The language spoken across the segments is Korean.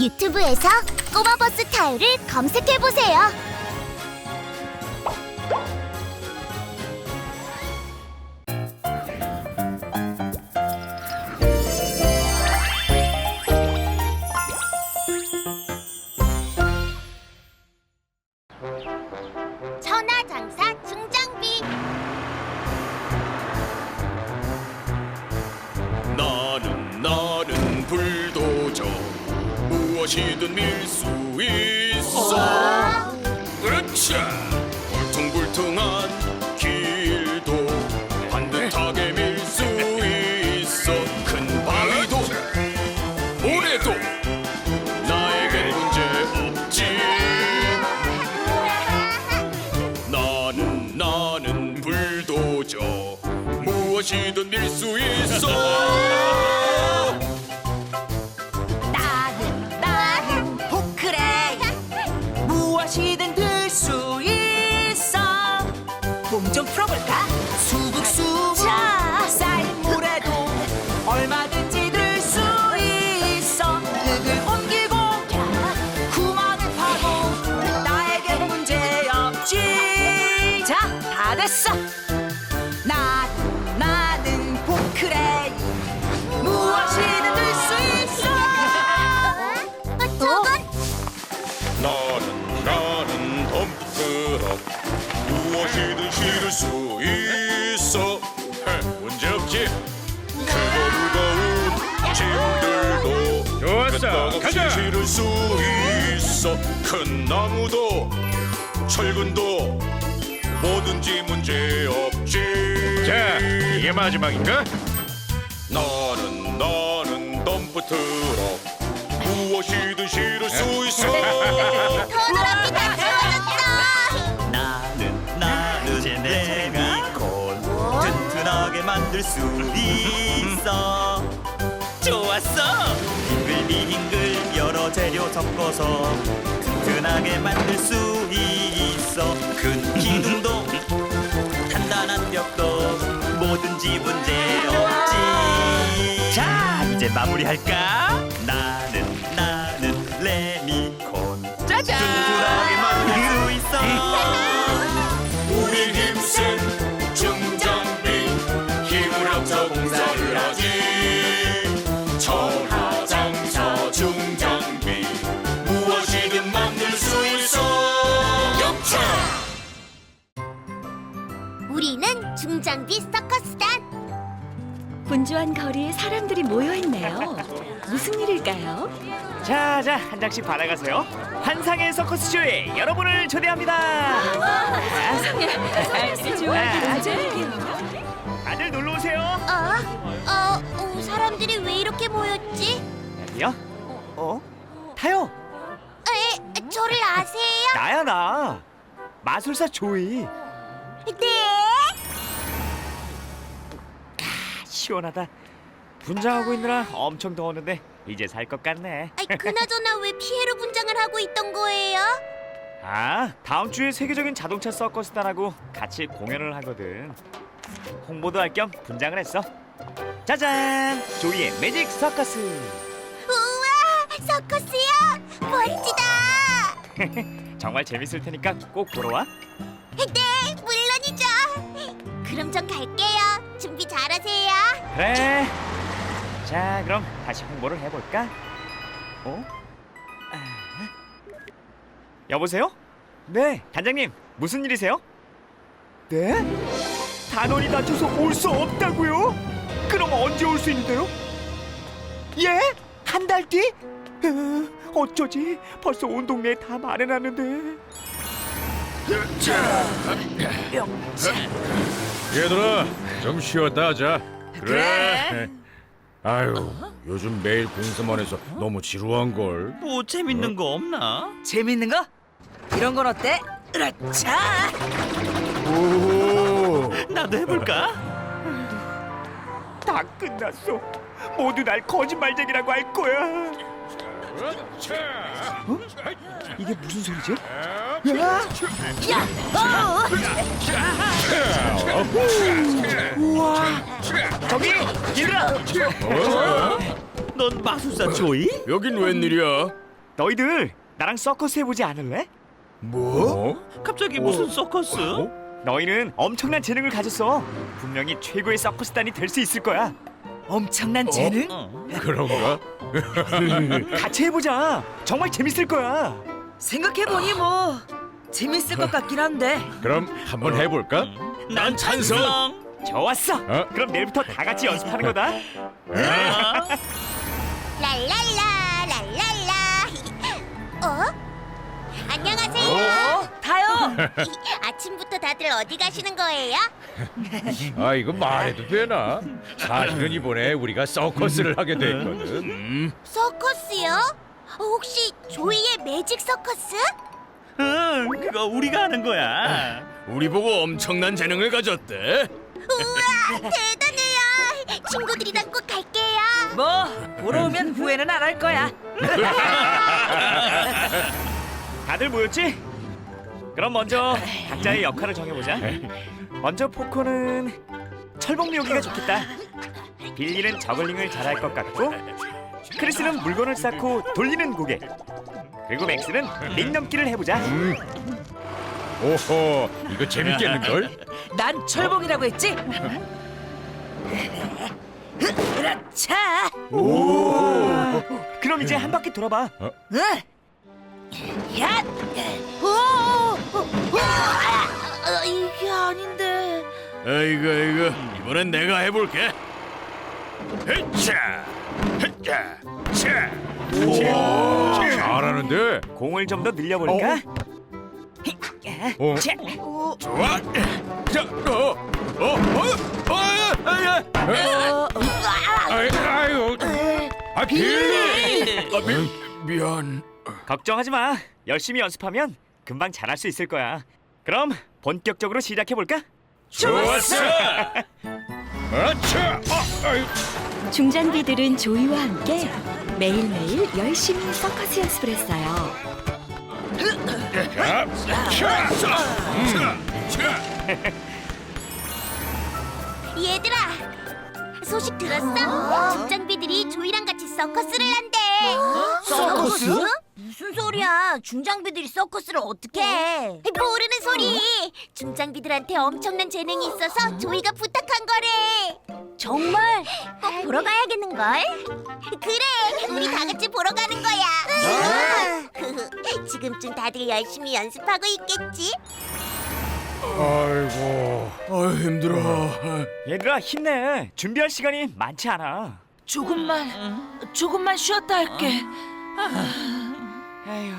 유튜브에서 꼬마버스 타요를 검색해보세요. 무엇이든 실을 수 있어. 헤, 문제 없지. 크고 무거운 짐들도 좋았어, 끄떡없이 가자. 실을 수 있어. 큰 나무도 철근도 뭐든지 문제 없지. 자, 이게 마지막인가? 나는 나는 덤프트럭. 무엇이든 실을 수 있어. 터널 다 튼튼하게 만들 수 있어. 좋았어. 빙글빙글 여러 재료 섞어서 튼튼하게 만들 수 있어. 큰 기둥도 단단한 벽도 뭐든지 문제 없지. 자 이제 마무리할까 장비 서커스단. 분주한 거리에 사람들이 모여 있네요. 무슨 일일까요? 자, 자, 한 장씩 받아가세요. 환상의 서커스 쇼에 여러분을 초대합니다. 다들 놀러 오세요. 어? 어, 어, 사람들이 왜 이렇게 모였지? 여기요? 어? 타요. 에, 저를 아세요? 나야 나. 마술사 조이. 네. 시원하다. 분장하고 있느라 엄청 더웠는데 이제 살 것 같네. 아이, 그나저나 왜 피에로 분장을 하고 있던 거예요? 아, 다음 주에 세계적인 자동차 서커스단하고 같이 공연을 하거든. 홍보도 할 겸 분장을 했어. 짜잔! 조이의 매직 서커스. 우와, 서커스요? 멋지다. 정말 재밌을 테니까 꼭 보러 와. 네, 물론이죠. 그럼 전 갈게요. 준비 잘하세요. 그래. 자, 그럼 다시 홍보를 해볼까? 어? 아. 여보세요? 네, 단장님. 무슨 일이세요? 네? 단원이 다쳐서 올 수 없다고요? 그럼 언제 올 수 있는데요? 예? 한 달 뒤? 에, 어쩌지? 벌써 온 동네에 다 말해놨는데. 얘들아, 좀 쉬었다 하자. 그래. 아유, 요즘 매일 공사만 해서 너무 지루한 걸. 뭐 재밌는 거 없나? 재밌는 거? 이런 건 어때? 으라차! 오, 나도 해볼까? 다 끝났어. 모두 날 거짓말쟁이라고 할 거야. 어? 이게 무슨 소리지? 우와! 저기 얘들아! 넌 마술사 조이? 여긴 웬일이야? 너희들 나랑 서커스 해보지 않을래? 뭐? 갑자기 무슨 서커스? 너희는 엄청난 재능을 가졌어. 분명히 최고의 서커스단이 될 수 있을 거야. 엄청난 재능? 어. 그런가? 같이 해보자. 정말 재밌을 거야. 생각해보니 뭐 재밌을 것 같긴 한데 그럼 한번 해볼까? 난 찬성. 좋았어. 어? 그럼 내일부터 다 같이 연습하는 거다. 랄랄라 랄랄라. 어? 안녕하세요. 어? 타요 아침부터 다들 어디 가시는 거예요? 아 이거 말해도 되나? 사실은 이번에 우리가 서커스를 하게 됐거든. 서커스요? 어, 혹시 조이의 매직 서커스? 응, 그거 우리가 하는 거야. 우리 보고 엄청난 재능을 가졌대 우와 대단해요. 친구들이랑 꼭 갈게요. 뭐 보러 오면 후회는 안 할 거야 다들 모였지? 그럼 먼저 각자의 역할을 정해보자. 먼저 포코는 철봉 미오기가 좋겠다. 빌리는 저글링을 잘할 것 같고, 크리스는 물건을 쌓고 돌리는 고개. 그리고 맥스는 링 넘기를 해보자. 오호 이거 재밌겠는걸? 난 철봉이라고 했지 으라차 그럼 이제 한 바퀴 돌아봐. 응 야! 오! 오! 아! 어, 이게 아닌데 아이고 아이고 이번엔 내가 해볼게 헤차 헤차 차 잘하는데. 공을 좀 더 늘려볼까? 어? 자, 좋아 자 어 어어 아야 어, 아이, 아유, 아 빌리. 아, 미, 미안 걱정하지 마. 열심히 연습하면 금방 잘할 수 있을 거야. 그럼 본격적으로 시작해 볼까? 좋았어 아차. 아, 아유. 중장비들은 조이와 함께 매일매일 열심히 서커스 연습을 했어요. 자, 얘들아 소식 들었어? 중장비들이 조이랑 같이 서커스를 한대. 서커스? 무슨 소리야? 중장비들이 서커스를 어떻게 해? 모르는 소리. 중장비들한테 엄청난 재능이 있어서 조이가 부탁한 거래. 정말? 꼭 보러 가야겠는 걸. 그래, 우리 다 같이 보러 가는 거야. 지금쯤 다들 열심히 연습하고 있겠지? 아이고. 아 힘들어 얘들아 힘내. 준비할 시간이 많지 않아. 조금만 조금만 쉬었다 할게 에휴.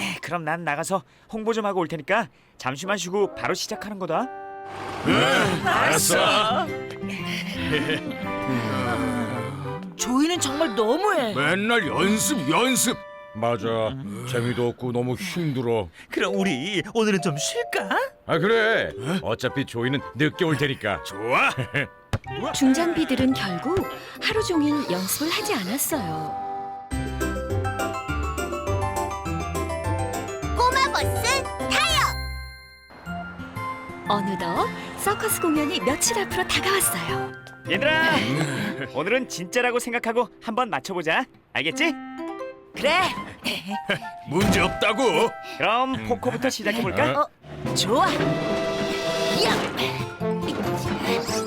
에, 그럼 난 나가서 홍보 좀 하고 올 테니까 잠시만 쉬고 바로 시작하는 거다. 알았어 조이는 정말 너무해 맨날 연습 연습 맞아. 재미도 없고 너무 힘들어. 그럼 우리 오늘은 좀 쉴까? 아 그래. 어차피 조이는 늦게 올 테니까. 좋아 중장비들은 결국 하루 종일 연습을 하지 않았어요. 어느덧 서커스 공연이 며칠 앞으로 다가왔어요. 얘들아 오늘은 진짜라고 생각하고 한번 맞춰보자. 알겠지? 그래 문제 없다고 그럼 포코부터 시작해볼까? 어, 좋아 야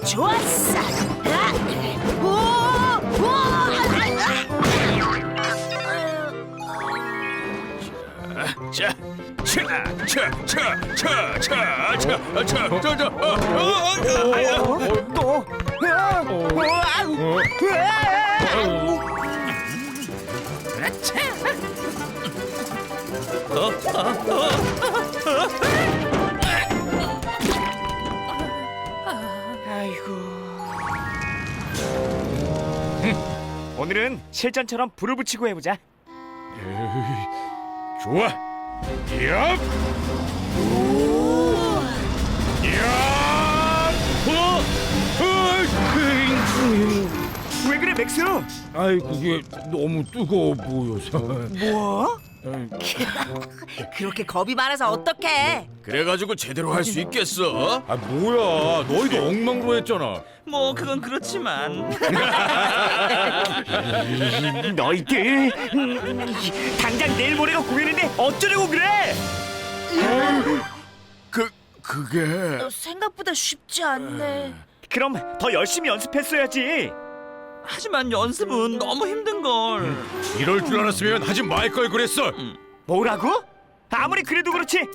좋았어 아! 오! 오! 자차차차 또 아이고 오늘은 실전처럼 불을 붙이고 해보자. 좋아. 얍. 얍. 어? 어? 왜 그래 맥스? 아이 그게 너무 뜨거워 보여서. 뭐? 그렇게 겁이 많아서 어떡해? 그래가지고 제대로 할 수 있겠어? 아 뭐야 너희도 엉망으로 했잖아 뭐 그건 그렇지만 너희들 음, 당장 내일 모레가 공연인데 어쩌려고 그래? 그 그게 생각보다 쉽지 않네. 그럼 더 열심히 연습했어야지. 하지만 연습은 너무 힘든 걸. 이럴 줄 알았으면 하지 말 걸 그랬어 뭐라고? 아무리 그래도 그렇지.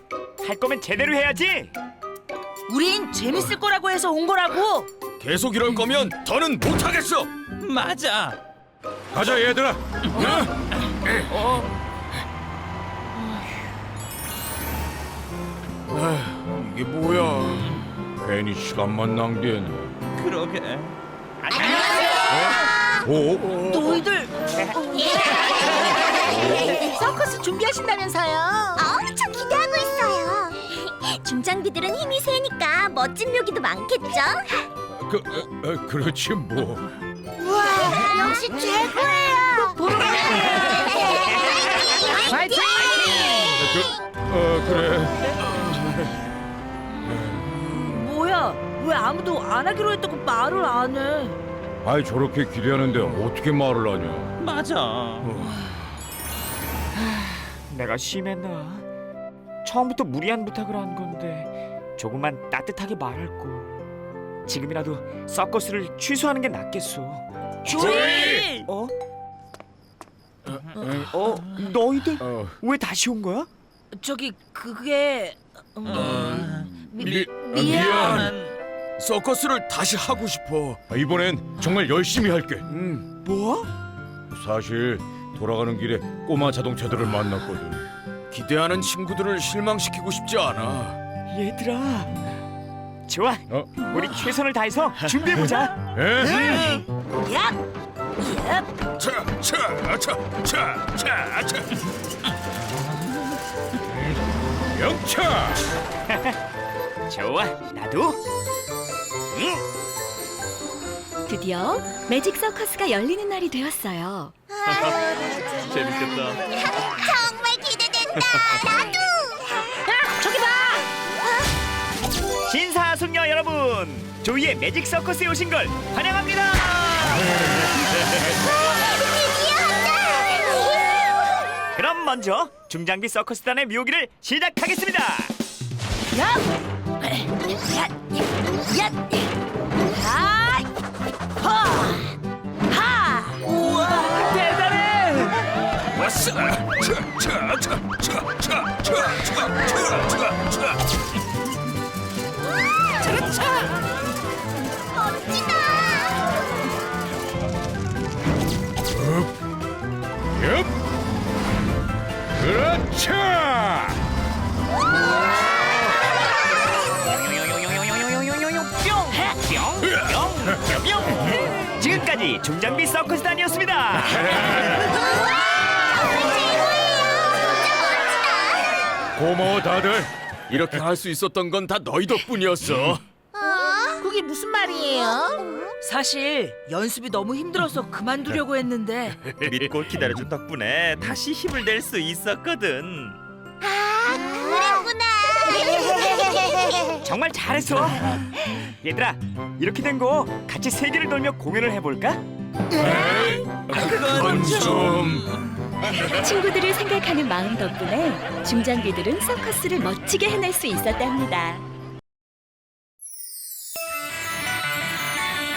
할 거면 제대로 해야지. 우린 재밌을 거라고 해서 온 거라고. 계속 이럴 거면 더는 못 하겠어. 맞아. 가자 얘들아 이게 뭐야? 괜히 시간만 낭비했네 그러게. 오? 너희들 서커스 준비하신다면서요? 엄청 기대하고 있어요. 중장비들은 힘이 세니까 멋진 묘기도 많겠죠? 그, 어, 어, 그렇지 뭐 와, 역시 최고예요. 보러 파이팅! 그, 어 그래 뭐야? 왜 아무도 안 하기로 했다고 말을 안 해? 아이 저렇게 기대하는데 어떻게 말을 하냐 맞아. 내가 심했나? 처음부터 무리한 부탁을 한 건데 조금만 따뜻하게 말할 걸. 지금이라도 서커스를 취소하는 게 낫겠어. 조이! 어? 어? 너희들 어, 왜 다시 온 거야? 저기 그게 음, 미, 미, 아, 미안. 서커스를 다시 하고 싶어. 아, 이번엔 정말 열심히 할게 음, 뭐? 사실 돌아가는 길에 꼬마 자동차들을 만났거든 기대하는 친구들을 실망시키고 싶지 않아. 얘들아. 좋아. 어? 우리 최선을 다해서 준비해 보자. 에? 야! 야! 차, 차, 차, 차, 차, 차. 영차 좋아. 나도. 드디어 매직 서커스가 열리는 날이 되었어요. 재밌겠다. 정말 기대된다. 나도. 저기 봐! 신사 숙녀 여러분, 조이의 매직 서커스에 오신 걸 환영합니다. 그럼 먼저 중장비 서커스단의 묘기를 시작하겠습니다. 야! 야! 야! 야! 지금까지 중장비 서커스단이었습니다. 고마워 다들 이렇게 할 수 있었던 건 다 너희 덕분이었어. 그게 무슨 말이에요? 사실 연습이 너무 힘들어서 그만두려고 했는데 믿고 기다려준 덕분에 다시 힘을 낼 수 있었거든. 그랬구나. 정말 잘했어. 얘들아, 이렇게 된 거 같이 세계를 돌며 공연을 해볼까? 그건 좀. 친구들을 생각하는 마음 덕분에 중장비들은 서커스를 멋지게 해낼 수 있었답니다.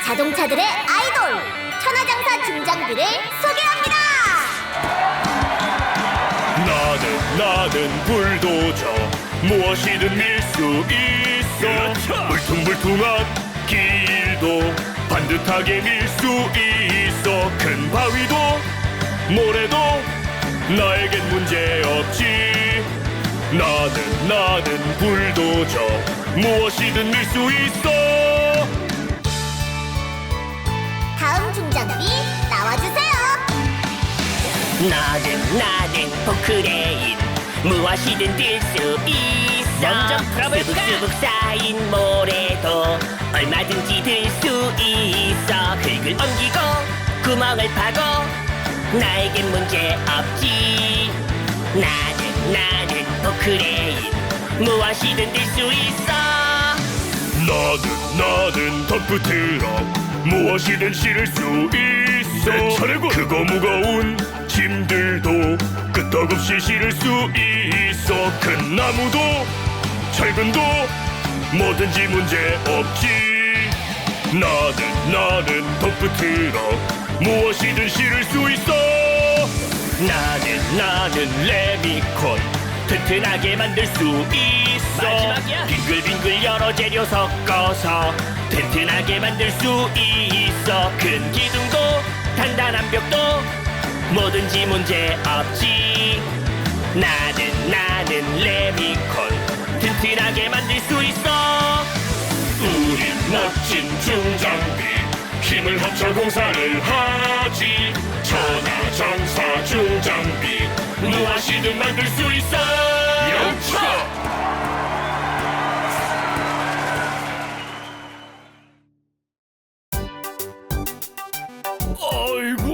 자동차들의 아이돌 천하장사 중장비를 소개합니다. 나는 나는 불도저 무엇이든 밀 수 있어 울퉁불퉁한 길도 반듯하게 밀 수 있어 큰 바위도 모래도 나에겐 문제 없지 나는 나는 불도저 무엇이든 밀 수 있어 다음 중장비 나와주세요. 나는 나는 포크레인 무엇이든 들 수 있어 먼저 풀어볼까? 수북수북 쌓인 모래도 얼마든지 들 수 있어 흙을 옮기고 구멍을 파고 나에겐 문제 없지. 나는 나는 포크레인. 무엇이든 들수 있어. 나는 나는 덤프트럭. 무엇이든 실을 수 있어. 내 차례고 크고 무거운 짐들도 끄떡없이 실을 수 있어. 큰 나무도 철근도 뭐든지 문제 없지. 나는 나는 덤프트럭 무엇이든 실을 수 있어? 나는 나는 레미콘. 튼튼하게 만들 수 있어. 마지막이야. 빙글빙글 여러 재료 섞어서 튼튼하게 만들 수 있어. 큰 기둥도 단단한 벽도 뭐든지 문제 없지. 나는 나는 레미콘. 튼튼하게 만들 수 있어. 우리 멋진 중장비 힘을 합쳐 공사를 하지. 천하 장사 중장비 무엇이든 만들 수 있어. 영차! 아이고.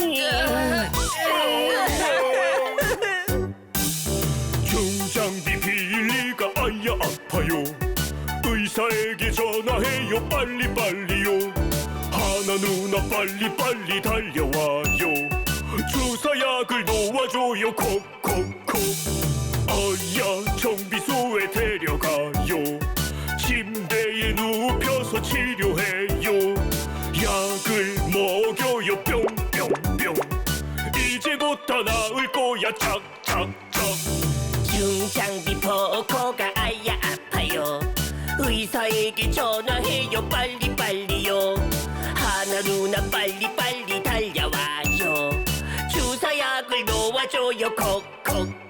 중장비 빌리가 아야 아파요. 의사에게 전화해요. 빨리 빨리요 하나 누나 빨리 빨리 달려와요. 주사약을 놓아줘요. 콕콕콕. 어야 정비소에 데려가요. 침대에 눕혀서 치료해요. 약을 먹여요. 뿅뿅뿅. 이제 곧 다 나을 거야. 착착착. 중장비 포코가 아야 아파요. 의사에게 전화해요. 빨리빨리요 하나 누나 빨리 빨리 달려와요. 주사약을 놓아줘요. 콕콕